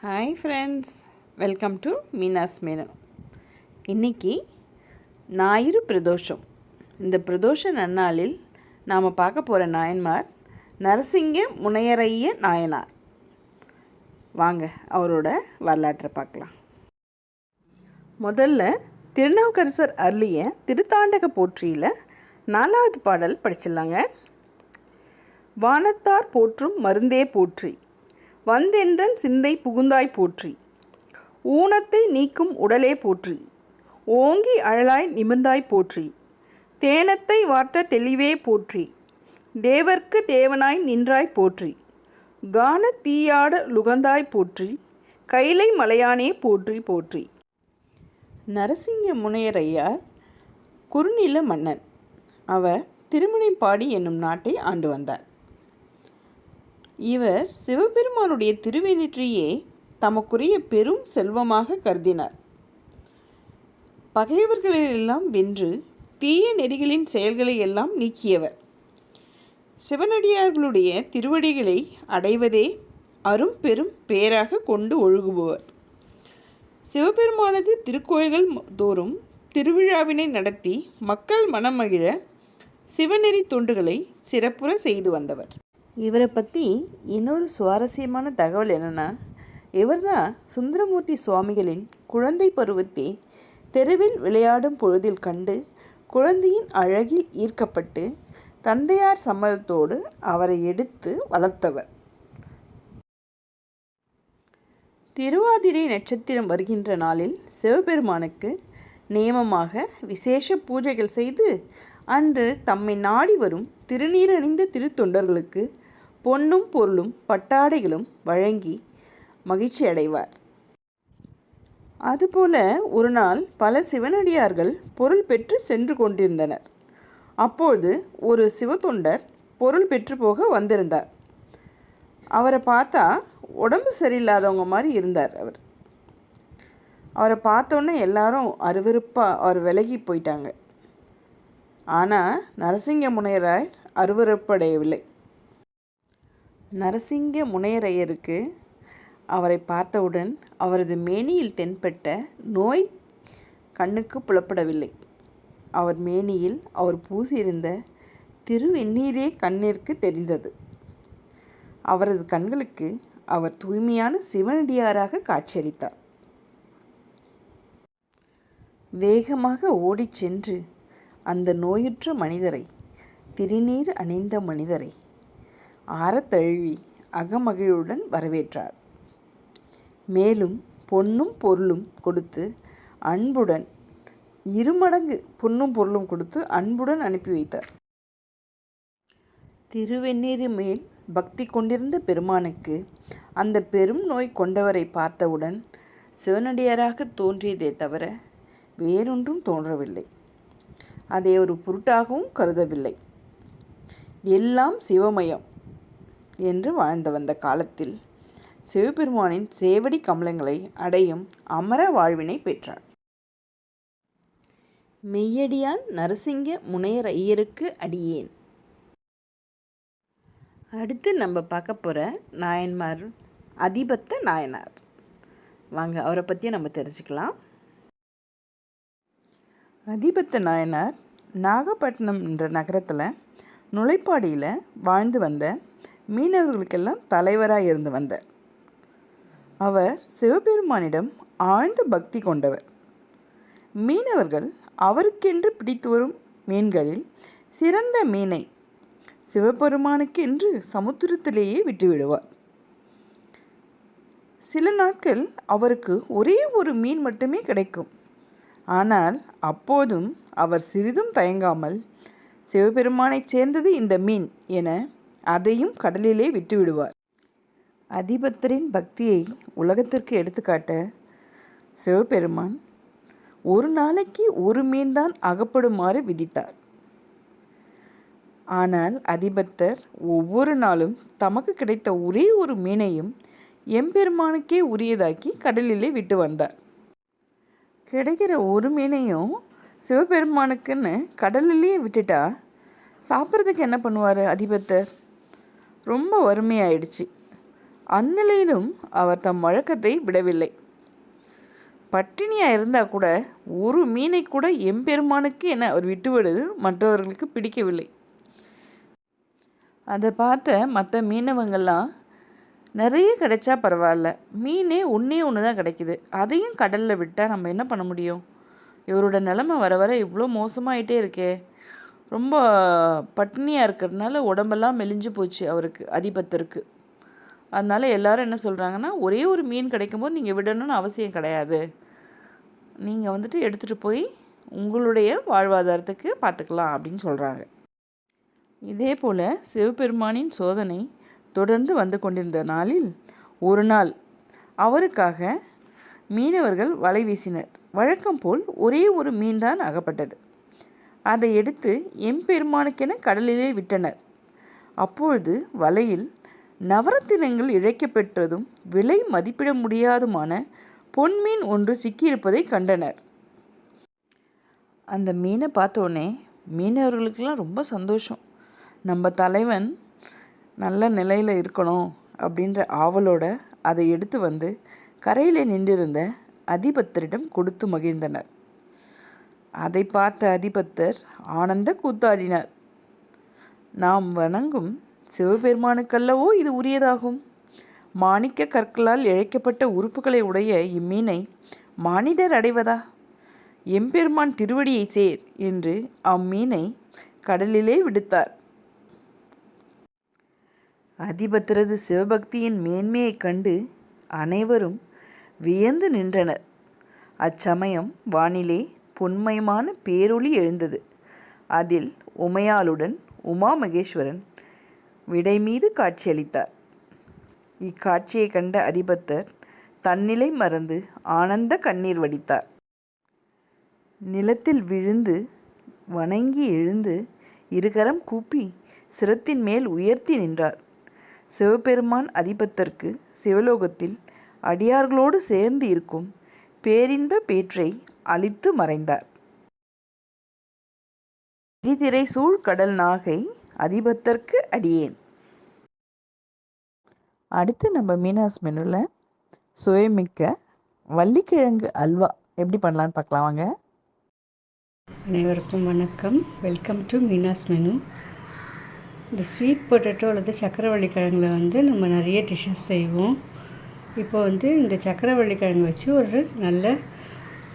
Hi friends welcome to Meena's menu இன்னைக்கு ஞாயிறு பிரதோஷம். இந்த பிரதோஷ நன்னாளில் நாம் பார்க்க போகிற நாயன்மார் நரசிங்க முனையரைய நாயனார். வாங்க அவரோட வரலாற்றை பார்க்கலாம். முதல்ல திருநாவுக்கரசர் அருளிய திருத்தாண்டக போற்றியில் நாலாவது பாடல் படிச்சிடலாங்க. வானத்தார் போற்றும் மருந்தே போற்றி. வந்தென்றன் சிந்தை புகுந்தாய் போற்றி. ஊனத்தை நீக்கும் உடலே போற்றி. ஓங்கி அழலாய் நிமிர்ந்தாய் போற்றி. தேனத்தை வார்த்த தெளிவே போற்றி. தேவர்க்கு தேவனாய் நின்றாய் போற்றி. கான தீயாட லுகந்தாய் போற்றி. கைலை மலையானே போற்றி போற்றி. நரசிங்க முனையரையார் குறுநில மன்னன். அவர் திருமுனைப்பாடி என்னும் நாட்டை ஆண்டு வந்தார். இவர் சிவபெருமானுடைய திருவேணிற்றையே தமக்குரிய பெரும் செல்வமாக கருதினார். பகையவர்களையெல்லாம் வென்று தீய நெறிகளின் செயல்களை எல்லாம் நீக்கியவர். சிவனடியார்களுடைய திருவடிகளை அடைவதே அரும் பெரும் பேராக கொண்டு ஒழுகுபவர். சிவபெருமானது திருக்கோயில்கள் தோறும் திருவிழாவினை நடத்தி மக்கள் மனமகிழ சிவநெறி தொண்டுகளை சிறப்புற செய்து வந்தவர். இவரை பற்றி இன்னொரு சுவாரஸ்யமான தகவல் என்னென்னா இவர் தான் சுந்தரமூர்த்தி சுவாமிகளின் குழந்தை பருவத்தை தெருவில் விளையாடும் பொழுதில் கண்டு குழந்தையின் அழகில் ஈர்க்கப்பட்டு தந்தையார் சம்மதத்தோடு அவரை எடுத்து வளர்த்தவர். திருவாதிரை நட்சத்திரம் வருகின்ற நாளில் சிவபெருமானுக்கு நியமமாக விசேஷ பூஜைகள் செய்து அன்று தம்மை நாடி வரும் திருநீரணிந்த திருத்தொண்டர்களுக்கு பொன்னும் பொருளும் பட்டாடைகளும் வழங்கி மகிழ்ச்சி அடைவார் அதுபோல ஒரு நாள் பல சிவனடியார்கள் பொருள் பெற்று சென்று கொண்டிருந்தனர். அப்பொழுது ஒரு சிவத்தொண்டர் பொருள் பெற்று போக வந்திருந்தார். அவரை பார்த்தா உடம்பு சரியில்லாதவங்க மாதிரி இருந்தார் அவர். அவரை பார்த்தோன்னே எல்லாரும் அருவருப்பாக அவர் விலகி போயிட்டாங்க. ஆனால் நரசிங்க முனையராய் அருவருப்படையவில்லை. நரசிங்க முனையரையருக்கு அவரை பார்த்தவுடன் அவரது மேனியில் தென்பட்ட நோய் கண்ணுக்கு புலப்படவில்லை. அவர் மேனியில் அவர் பூசியிருந்த திருவெந்நீரே கண்ணிற்கு தெரிந்தது. அவரது கண்களுக்கு அவர் தூய்மையான சிவனடியாராக காட்சியளித்தார். வேகமாக ஓடிச் சென்று அந்த நோயுற்ற மனிதரை திருநீர் அணிந்த மனிதரை ஆரத்தழுவி அகமகிழுடன் வரவேற்றார். மேலும் பொன்னும் பொருளும் கொடுத்து அன்புடன் இருமடங்கு பொன்னும் பொருளும் கொடுத்து அன்புடன் அனுப்பி வைத்தார். திருவெண்ணீர் மேல் பக்தி கொண்டிருந்த பெருமானுக்கு அந்த பெரும் நோய் கொண்டவரை பார்த்தவுடன் சிவனடியாராக தோன்றியதே தவிர வேறொன்றும் தோன்றவில்லை. அதை ஒரு பொருட்டாகவும் கருதவில்லை. எல்லாம் சிவமயம். என்று வாழ்ந்து வந்த காலத்தில் சிவபெருமானின் சேவடி கமலங்களை அடையும் அமர வாழ்வினை பெற்றார். மெய்யடியான் நரசிங்க முனையர் ஐயருக்கு அடியேன். அடுத்து நம்ம பார்க்க போகிற நாயன்மார் அதிபத்த நாயனார். வாங்க அவரை பற்றி நம்ம தெரிஞ்சுக்கலாம். அதிபத்த நாயனார் நாகப்பட்டினம் என்ற நகரத்தில் நுழைப்பாடியில் வாழ்ந்து வந்த மீனவர்களுக்கெல்லாம் தலைவராக இருந்து வந்தார். அவர் சிவபெருமானிடம் ஆழ்ந்த பக்தி கொண்டவர். மீனவர்கள் அவருக்கென்று பிடித்து வரும் மீன்களில் சிறந்த மீனை சிவபெருமானுக்கென்று சமுத்திரத்திலேயே விட்டுவிடுவார். சில நாட்கள் அவருக்கு ஒரே ஒரு மீன் மட்டுமே கிடைக்கும். ஆனால் அப்போதும் அவர் சிறிதும் தயங்காமல் சிவபெருமானைச் சேர்ந்தது இந்த மீன் என அதையும் கடலிலே விட்டுவிடுவார். அதிபத்தரின் பக்தியை உலகத்திற்கு எடுத்துக்காட்ட சிவபெருமான் ஒரு நாளைக்கு ஒரு மீன் தான் அகப்படுமாறு விதித்தார். ஆனால் அதிபத்தர் ஒவ்வொரு நாளும் தமக்கு கிடைத்த ஒரே ஒரு மீனையும் எம்பெருமானுக்கே உரியதாக்கி கடலிலே விட்டு வந்தார். கிடைக்கிற ஒரு மீனையும் சிவபெருமானுக்குன்னு கடலிலேயே விட்டுட்டா சாப்பிட்றதுக்கு என்ன பண்ணுவார் அதிபத்தர்? ரொம்ப வறுமையாயிடுச்சு. அந்நிலையிலும் அவர் தம் வழக்கத்தை விடவில்லை. பட்டினியாக இருந்தால் கூட ஒரு மீனை கூட எம்பெருமானுக்கு என அவர் விட்டுவிடுவது மற்றவர்களுக்கு பிடிக்கவில்லை. அதை பார்த்த மற்ற மீனவங்கள்லாம் நிறைய கிடைச்சா பரவாயில்ல. மீனே ஒன்றே ஒன்று தான் கிடைக்கிது. அதையும் கடலில் விட்டால் நம்ம என்ன பண்ண முடியும்? இவரோட நிலமை வர வர இவ்வளோ மோசமாயிட்டே இருக்கே. ரொம்ப பட்டினியாக இருக்கிறதுனால உடம்பெல்லாம் மெலிஞ்சு போச்சு அவருக்கு அதிபத்தருக்கு அதனால் எல்லாரும் என்ன சொல்கிறாங்கன்னா ஒரே ஒரு மீன் கிடைக்கும்போது நீங்கள் விடணும்னு அவசியம் கிடையாது. நீங்கள் வந்துட்டு எடுத்துகிட்டு போய் உங்களுடைய வாழ்வாதாரத்துக்கு பார்த்துக்கலாம் அப்படின்னு சொல்கிறாங்க இதே போல் சிவபெருமானின் சோதனை தொடர்ந்து வந்து கொண்டிருந்த நாளில் ஒரு நாள் அவருக்காக மீனவர்கள் வலை வீசினர். வழக்கம் போல் ஒரே ஒரு மீன்தான் அகப்பட்டது. அதை எடுத்து எம்பெருமானுக்கென கடலிலே விட்டனர். அப்பொழுது வலையில் நவரத்தினங்கள் இழைக்கப்பெற்றதும் விலை மதிப்பிட முடியாதுமான பொன்மீன் ஒன்று சிக்கியிருப்பதை கண்டனர். அந்த மீனை பார்த்தோன்னே மீனவர்களுக்கெல்லாம் ரொம்ப சந்தோஷம். நம்ம தலைவன் நல்ல நிலையில் இருக்கணும் அப்படின்ற ஆவலோட அதை எடுத்து வந்து கரையில் நின்றிருந்த அதிபத்தரிடம் கொடுத்து மகிழ்ந்தனர். அதை பார்த்த அதிபத்தர் ஆனந்த கூத்தாடினார். நாம் வணங்கும் சிவபெருமானுக்கல்லவோ இது உரியதாகும். மாணிக்க கற்களால் இழைக்கப்பட்ட உறுப்புகளை உடைய இம்மீனை மானிடர் அடைவதா? எம்பெருமான் திருவடியை சேர் என்று அம்மீனை கடலிலே விடுத்தார். அதிபத்திரது சிவபக்தியின் மேன்மையைக் கண்டு அனைவரும் வியந்து நின்றனர். அச்சமயம் வானிலே பொன்மயமான பேரொளி எழுந்தது. அதில் உமையாளுடன் உமா மகேஸ்வரன் விடை மீது காட்சியளித்தார். இக்காட்சியை கண்ட அதிபத்தர் தன்னிலை மறந்து ஆனந்த கண்ணீர் வடித்தார். நிலத்தில் விழுந்து வணங்கி எழுந்து இருகரம் கூப்பி சிரத்தின் மேல் உயர்த்தி நின்றார். சிவபெருமான் அதிபத்தர்க்கு சிவலோகத்தில் அடியார்களோடு சேர்ந்து இருக்கும் பேரின்ப பேற்றை அழித்து மறைந்தார். திரை சூழ் கடல் நாகை அதிபத்தற்கு அடியேன். அடுத்து நம்ம மீனாஸ் மெனுவில் சுவைமிக்க வள்ளிக்கிழங்கு அல்வா எப்படி பண்ணலான்னு பார்க்கலாம் வாங்க. அனைவருக்கும் வணக்கம். வெல்கம் டு மீனாஸ் மெனு இந்த ஸ்வீட் பொட்டேட்டோ அல்லது சக்கரவள்ளி கிழங்குல வந்து நம்ம நிறைய டிஷ்ஷஸ் செய்வோம். இப்போ வந்து இந்த சக்கரவள்ளி கிழங்கு வச்சு ஒரு நல்ல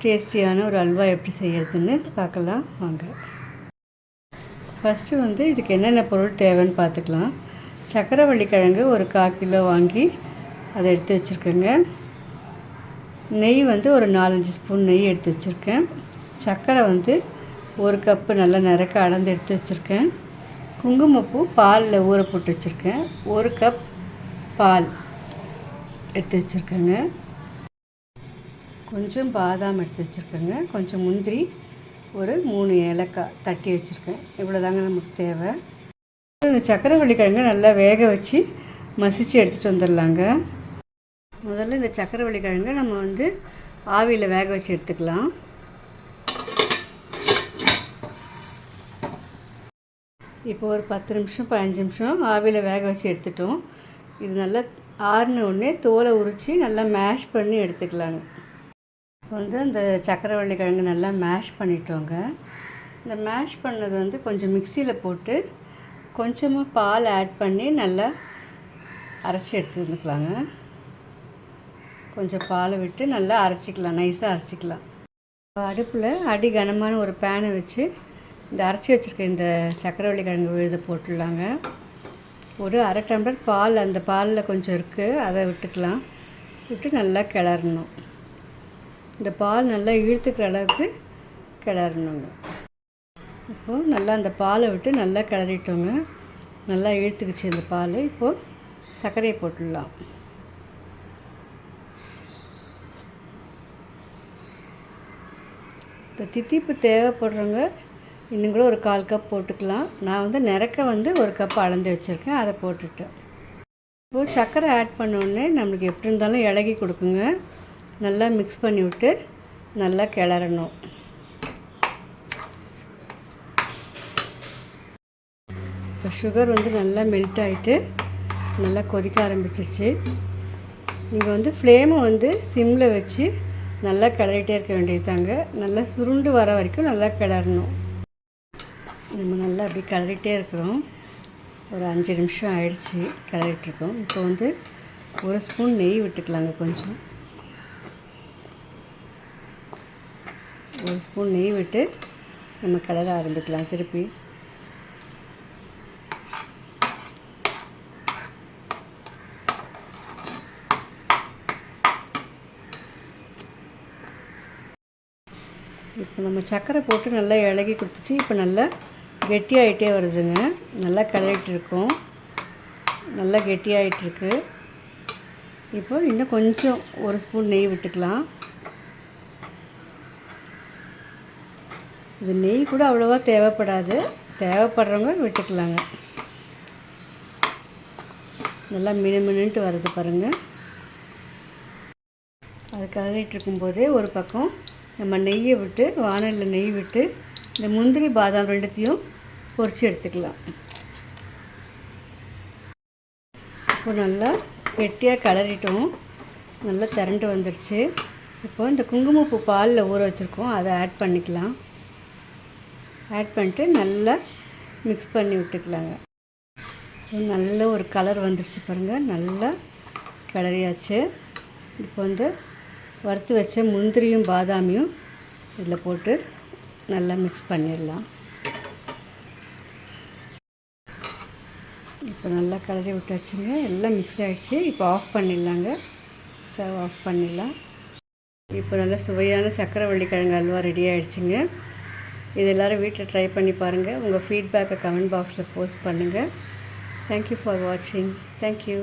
டேஸ்டியான ஒரு அல்வா எப்படி செய்கிறதுன்னு பார்க்கலாம் வாங்க. ஃபஸ்ட்டு வந்து இதுக்கு என்னென்ன பொருள் தேவைன்னு பார்த்துக்கலாம். சக்கரவள்ளி கிழங்கு ஒரு கால் கிலோ வாங்கி அதை எடுத்து வச்சுருக்கேங்க. நெய் வந்து ஒரு நாலஞ்சு ஸ்பூன் நெய் எடுத்து வச்சுருக்கேன். சர்க்கரை வந்து ஒரு கப்பு நல்லா நிறக்க அளந்து எடுத்து வச்சுருக்கேன். குங்குமப்பூ பாலில் ஊற போட்டு வச்சுருக்கேன். ஒரு கப் பால் எடுத்து வச்சுருக்கேங்க. கொஞ்சம் பாதாம் எடுத்து வச்சுருக்கேங்க. கொஞ்சம் முந்திரி ஒரு மூணு ஏலக்காய் தட்டி வச்சுருக்கேன். இவ்வளோ தாங்க நமக்கு தேவை. இந்த சக்கரவள்ளி கிழங்கு நல்லா வேக வச்சு மசிச்சு எடுத்துகிட்டு வந்துடலாங்க. முதல்ல இந்த சக்கரவள்ளி கிழங்கை நம்ம வந்து ஆவியில் வேக வச்சு எடுத்துக்கலாம். இப்போ ஒரு பத்து நிமிஷம் பதினஞ்சு நிமிஷம் ஆவியில் வேக வச்சு எடுத்துட்டோம். இது நல்லா ஆறுன உடனே தோலை உரித்து நல்லா மேஷ் பண்ணி எடுத்துக்கலாங்க. வந்து அந்த சக்கரவள்ளி கிழங்கு நல்லா மேஷ் பண்ணிட்டோங்க. இந்த மேஷ் பண்ணது வந்து கொஞ்சம் மிக்சியில் போட்டு கொஞ்சமாக பால் ஆட் பண்ணி நல்லா அரைச்சி எடுத்து வந்துக்கலாங்க. கொஞ்சம் பாலை விட்டு நல்லா அரைச்சிக்கலாம் நைஸாக அரைச்சிக்கலாம். அடுப்பில் அடி கனமான ஒரு பேனை வச்சு இந்த அரைச்சி வச்சுருக்க இந்த சக்கரவள்ளி கிழங்கு விழுத போட்டுடலாங்க. ஒரு அரை டம்ளர் பால் அந்த பாலில் கொஞ்சம் இருக்குது அதை விட்டுக்கலாம். விட்டு நல்லா கிளறணும். இந்த பால் நல்லா இழுத்துக்கிற அளவுக்கு கிளறணுங்க. இப்போது நல்லா அந்த பாலை விட்டு நல்லா கிளறிட்டோங்க. நல்லா இழுத்துக்கிச்சு இந்த பால். இப்போது சர்க்கரையை போட்டுடலாம். இந்த தித்திப்பு தேவைப்படுறவங்க இன்னும் கூட ஒரு கால் கப் போட்டுக்கலாம். நான் வந்து நிறக்க வந்து ஒரு கப் அளந்து வச்சுருக்கேன். அதை போட்டுட்டேன். இப்போது சர்க்கரை ஆட் பண்ணோடனே நம்மளுக்கு எப்படி இருந்தாலும் இலகி கொடுக்குங்க. நல்லா மிக்ஸ் பண்ணி விட்டு நல்லா கிளறணும். இப்போ சுகர் வந்து நல்லா மெல்ட் ஆகிட்டு நல்லா கொதிக்க ஆரம்பிச்சிருச்சு. நீங்கள் வந்து ஃப்ளேமை வந்து சிம்மில் வச்சு நல்லா கிளறிட்டே இருக்க வேண்டியதாங்க நல்லா சுருண்டு வர வரைக்கும் நல்லா கிளறணும். நம்ம நல்லா அப்படி கிளறிட்டே இருக்கிறோம். ஒரு அஞ்சு நிமிஷம் ஆயிடுச்சு கிளறிட்டுருக்கோம் இப்போ வந்து ஒரு ஸ்பூன் நெய் விட்டுக்கலாங்க கொஞ்சம். ஒரு ஸ்பூன் நெய் விட்டு நம்ம கிளற ஆரம்பிக்கலாம் திருப்பி. இப்போ நம்ம சர்க்கரை போட்டு நல்லா இலகி கொடுத்துச்சு. இப்போ நல்லா கெட்டியாயிட்டே வருதுங்க. நல்லா கிளறிட்டு இருக்கோம். நல்லா கெட்டியாகிட்டுருக்கு இப்போ இன்னும் கொஞ்சம் ஒரு ஸ்பூன் நெய் விட்டுக்கலாம். இது நெய் கூட அவ்வளோவா தேவைப்படாது. தேவைப்படுறவங்க விட்டுக்கலாங்க. நல்லா மினுமினுன்ட்டு வருது பாருங்கள் அது கிளறிட்டு இருக்கும்போதே ஒரு பக்கம் நம்ம நெய்யை விட்டு வானலில் நெய் விட்டு இந்த முந்திரி பாதாம் ரெண்டுத்தையும் பொரித்து எடுத்துக்கலாம். இப்போ நல்லா கெட்டியாக கலரிட்டோம் நல்லா திரண்டு வந்துடுச்சு இப்போ இந்த குங்குமப்பூ பாலில் ஊற வச்சுருக்கோம். அதை ஆட் பண்ணிக்கலாம். ஆட் பண்ணிட்டு நல்லா மிக்ஸ் பண்ணி விட்டுக்கலாங்க. நல்ல ஒரு கலர் வந்துருச்சு பாருங்கள் நல்லா கிளறியாச்சு. இப்போ வந்து வறுத்து வச்ச முந்திரியும் பாதாமியும் இதில் போட்டு நல்லா மிக்ஸ் பண்ணிடலாம். இப்போ நல்லா கிளறி விட்டாச்சுங்க. எல்லாம் மிக்ஸ் ஆகிடுச்சு இப்போ ஆஃப் பண்ணிடலாங்க. ஸ்டவ் ஆஃப் பண்ணிடலாம். இப்போ நல்லா சுவையான சக்கரவள்ளி கிழங்கு அல்வா ரெடி ஆகிடுச்சுங்க இது எல்லோரும் வீட்டில் ட்ரை பண்ணி பாருங்கள் உங்கள் ஃபீட்பேக்கை கமெண்ட் பாக்ஸில் போஸ்ட் பண்ணுங்கள் தேங்க்யூ ஃபார் வாட்சிங் தேங்க்யூ